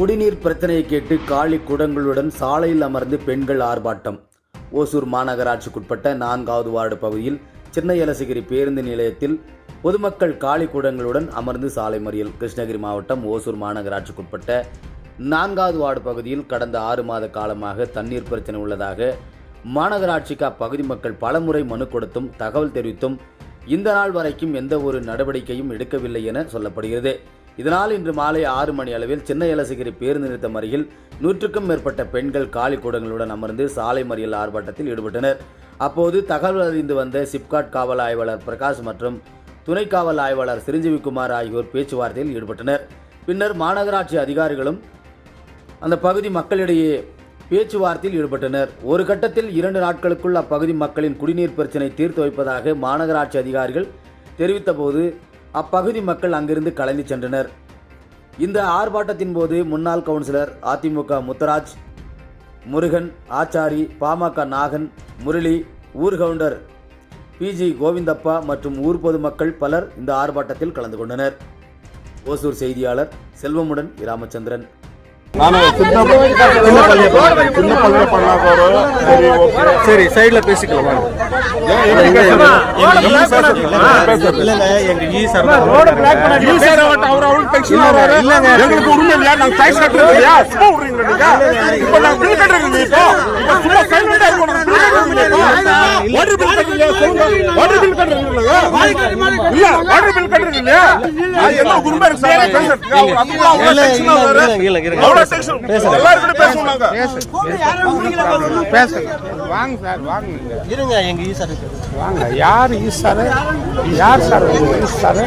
குடிநீர் பிரச்சனையை கேட்டு காலி குடங்களுடன் சாலையில் அமர்ந்து பெண்கள் ஆர்ப்பாட்டம். ஓசூர் மாநகராட்சிக்குட்பட்ட நான்காவது வார்டு பகுதியில் சின்ன எலசகிரி பேருந்து நிலையத்தில் பொதுமக்கள் காலி குடங்களுடன் அமர்ந்து சாலை மறியல். கிருஷ்ணகிரி மாவட்டம் ஓசூர் மாநகராட்சிக்குட்பட்ட நான்காவது வார்டு பகுதியில் கடந்த ஆறு மாத காலமாக தண்ணீர் பிரச்சனை உள்ளதாக மாநகராட்சிக்கு அப்பகுதி மக்கள் பலமுறை மனு கொடுத்தும் தகவல் தெரிவித்தும் இந்த நாள் வரைக்கும் எந்த ஒரு நடவடிக்கையும் எடுக்கவில்லை என சொல்லப்படுகிறது. இதனால் இன்று மாலை ஆறு மணி அளவில் சின்ன எலசகிரி பேருந்து நிறுத்தம் அருகில் நூற்றுக்கும் மேற்பட்ட பெண்கள் காலி கூடங்களுடன் அமர்ந்து சாலை மறியல் ஆர்ப்பாட்டத்தில் ஈடுபட்டனர். அப்போது தகவல் அறிந்து வந்த சிப்காட் காவல் ஆய்வாளர் பிரகாஷ் மற்றும் துணை காவல் ஆய்வாளர் சிரஞ்சீவிக்குமார் ஆகியோர் பேச்சுவார்த்தையில் ஈடுபட்டனர். பின்னர் மாநகராட்சி அதிகாரிகளும் அந்த பகுதி மக்களிடையே பேச்சுவார்த்தையில் ஈடுபட்டனர். ஒரு கட்டத்தில் இரண்டு நாட்களுக்குள் அப்பகுதி மக்களின் குடிநீர் பிரச்சினை தீர்த்து வைப்பதாக மாநகராட்சி அதிகாரிகள் தெரிவித்தபோது அப்பகுதி மக்கள் அங்கிருந்து கலந்து சென்றனர். இந்த ஆர்ப்பாட்டத்தின் போது முன்னாள் கவுன்சிலர் அதிமுக முத்தராஜ் முருகன் ஆச்சாரி பாமக நாகன் முரளி ஊர் கவுண்டர் பிஜி கோவிந்தப்பா மற்றும் ஊர் பொதுமக்கள் பலர் இந்த ஆர்ப்பாட்டத்தில் கலந்து கொண்டனர். ஓசூர் செய்தியாளர் செல்வமுடன் ராமச்சந்திரன் நான் சின்ன சின்ன பள்ளியை பண்ணேன் சின்ன பள்ளியை சரி சரி சைடில் பேசிக்கலாம் மேடம் எங்களுக்கு உரிமை இல்லையா? நாங்க டாக்ஸ் கட்டுறது இல்லையா? சும்மா விடுறீங்களா நீங்க? இப்ப நாங்க? பில் இப்போ வாட்டர் பில் பில் இல்ல பில் இல்லையா அது என்ன இருக்கு சார் பேசுறதுக்கு அவ்வளவு. அவ்வளவு எல்லாரும் கூட பேசுங்க வாங்க சார் வாங்க. இருங்க எங்க ஈ சார் வாங்க யார் யார் சார் ஈஸ்வர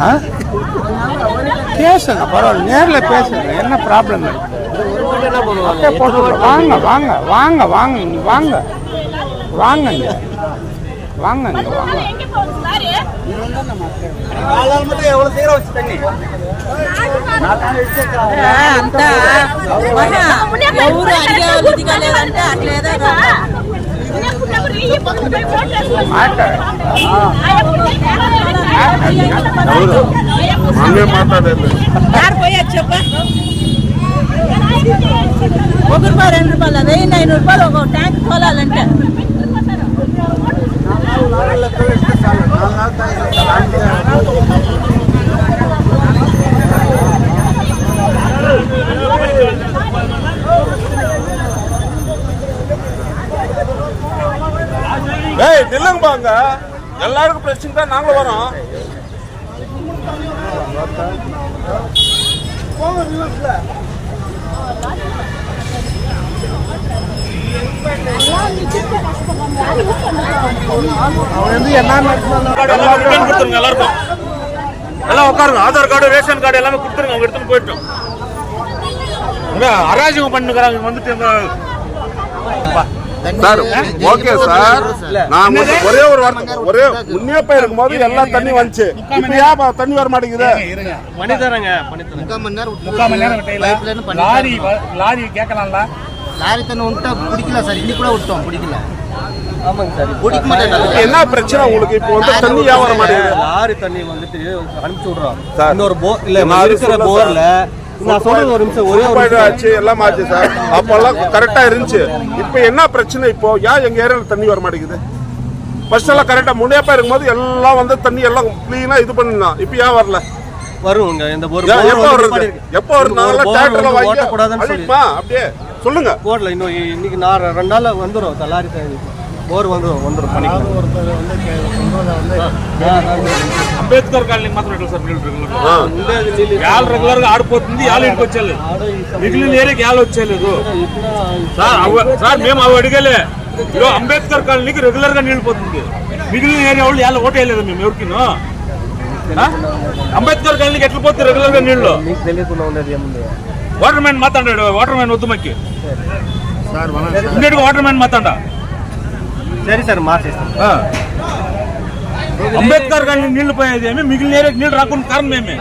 ஆ? பேசுங்க பரவாயில்ல நேர்ல பேசுங்க என்ன ப்ராப்ளம் வாங்க வாங்க வாங்க வாங்க இங்க வாங்க வாங்க இங்க வாங்க இங்க வாங்க எங்க போகுது சாரு అంతా ఎవరు అడిగే వాళ్ళు దిగలేదంటే అట్లేదో మనమే మాట్లాడేది యారు పోయా చెప్ప ఒక రూపాయి రెండు రూపాయలు వెయ్యి ఐదు రూపాయలు ఒక ట్యాంక్ తోలాలంటే ஏய் நில்லுங்க பாங்க எல்லாருக்கும் பிரச்சனை தான் நாங்களும் வரோம் எல்லாருக்கும் கொடுத்துருங்க எல்லாருக்கும். எல்லாம் உட்காருங்க. ஆதார் கார்டு ரேஷன் கார்டு எல்லாமே கொடுத்துருங்க. அவங்க எடுத்துன்னு போயிட்டோம். அராஜகம் பண்ணுறாங்க இங்க வந்துட்டு சார் ஓகே சார். நான் ஒரே ஒரு வார்த்தை ஒரே முன்னே இருக்கும்போது எல்லாம் தண்ணி வந்துச்சு. இப்ப ஏன் பா- தண்ணி வர மாட்டேங்குது. பண்ணி தரேங்க பண்ணி தரேன் முக்கால் மணி நேரம் லாரி லாரி கேட்கலாம்ல. லாரி தண்ணி விட்டா பிடிக்கல சார். இன்னைக்கு கூட விட்டோம் பிடிக்கல. ஆமாங்க சார். பிடிக்க மாட்டேன். என்ன பிரச்சனை உங்களுக்கு? இப்போ வந்து தண்ணி வர மாட்டேங்குது லாரி தண்ணி வந்துட்டு அனுப்பிச்சு விடுறோம் இன்னொரு போ இல்ல நான் இருக்கிற போர்ல நான் சொல்றது ஒரு நிமிஷம் ஒரே. ஆச்சு எல்லாம் ஆச்சு சார். அப்பெல்லாம் கரெக்டா இருந்துச்சு. இப்போ என்ன பிரச்சனை இப்போ? ஏன் எங்க ஏரியால தண்ணி வர மாட்டேங்குது? ஃபர்ஸ்ட் எல்லாம் கரெக்டா முன்னேப்பா இருக்கும்போது எல்லாம் வந்து தண்ணி எல்லாம் கிளீனா இது பண்ணிருந்தோம் இப்போ ஏன் வரல? வருங்க இந்த ஒரு எப்போ வருது. எப்போ வருது? வாங்கி அப்படியே சொல்லுங்க. போர்ல இன்னும் இன்னைக்கு நான் ரெண்டு நாள்ல வந்துரும் இந்த అంబేద్కర్ కాలనీ మాత్రం సార్ మిగిలిన రెగ్యులర్గా? ఆడిపోతుంది యాల్ ఇంటికి వచ్చేలేదు మిగిలిన ఏరియాకి యాల్ వచ్చేలేదు సార్ సార్ మేము అవి అడిగేలే. ఇదో అంబేద్కర్ కాలనీకి రెగ్యులర్గా నీళ్ళు పోతుంది. మిగిలిన ఏరియా వాళ్ళు యాల్ ఓటేయలేదు మేము ఎవరికినో. అంబేద్కర్ కాలనీకి ఎట్లా పోతుంది రెగ్యులర్గా నీళ్ళు? వాటర్ మ్యాన్ మాట్లాడాడు వాటర్ మ్యాన్ వద్దు మక్కి వాటర్ మ్యాన్ మాట్లాడా సరే సార్ మార్చేస్తాం. అంబేద్కర్ కాలనీ నీళ్ళు పోయేది ఏమి? మిగిలిన ఏరియాకి నీళ్ళు రాకుండా కారణం ఏమి?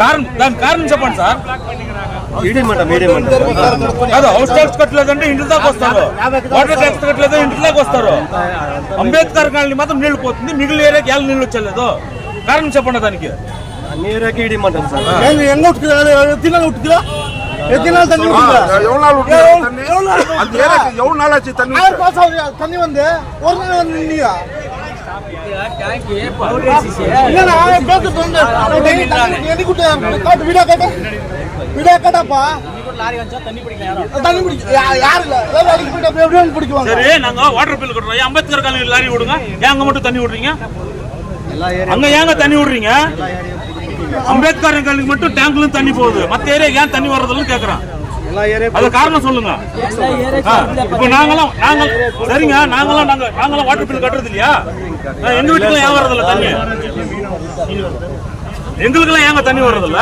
కారణం దానికి కారణం చెప్పండి సార్. కాదు హౌస్ ట్యాక్స్ కట్టలేదంటే ఇంటి దాకా వస్తారు. వాటర్ ట్యాక్స్ కట్టలేదు ఇంటి దాకా వస్తారు. అంబేద్కర్ కాలనీ మాత్రం నీళ్ళు పోతుంది. మిగిలిన ఏరియాకి ఎలా నీళ్ళు వచ్చలేదు కారణం చెప్పండి దానికి. అన్ని ఏరియాకి ఇడిమంటాం సార్? எவ்வளவு நாள் தண்ணி? அந்த ஏரியாக்கு எவ்வளவு நாள் ஆச்சு தண்ணி? விட்டு? தண்ணி வந்து ஒரு நாள் வந்து நின்னீங்க வீடியோ கேட்ட வீடியோ கேட்டாப்பா? தண்ணி பிடிக்க யாரு இல்ல? வேலைக்கு போயிட்டு அப்படியே அப்படியே வந்து பிடிக்குவாங்க சரி நாங்க வாட்டர் பில் கட்டுறோம் ஏன் அம்பேத்கர் காலனி லாரி விடுங்க? ஏன் அங்க மட்டும் தண்ணி விடுறீங்க? அங்க ஏங்க தண்ணி விடுறீங்க? அம்பேத்கர் காலனிக்கு மட்டும் டேங்க்ல இருந்து தண்ணி போகுது. மத்த ஏரியா ஏன் தண்ணி வர்றதுன்னு கேக்குறேன். அது காரணம் சொல்லுங்க. இப்போ நாங்களாம் நாங்க சரிங்க நாங்களாம் நாங்க நாங்களாம் வாட்டர் பில் கட்டுறது இல்லையா? எங்க வீட்டுக்கு ஏன் வர்றதில்ல தண்ணி? எங்களுக்கெல்லாம் ஏங்க தண்ணி வர்றதில்ல?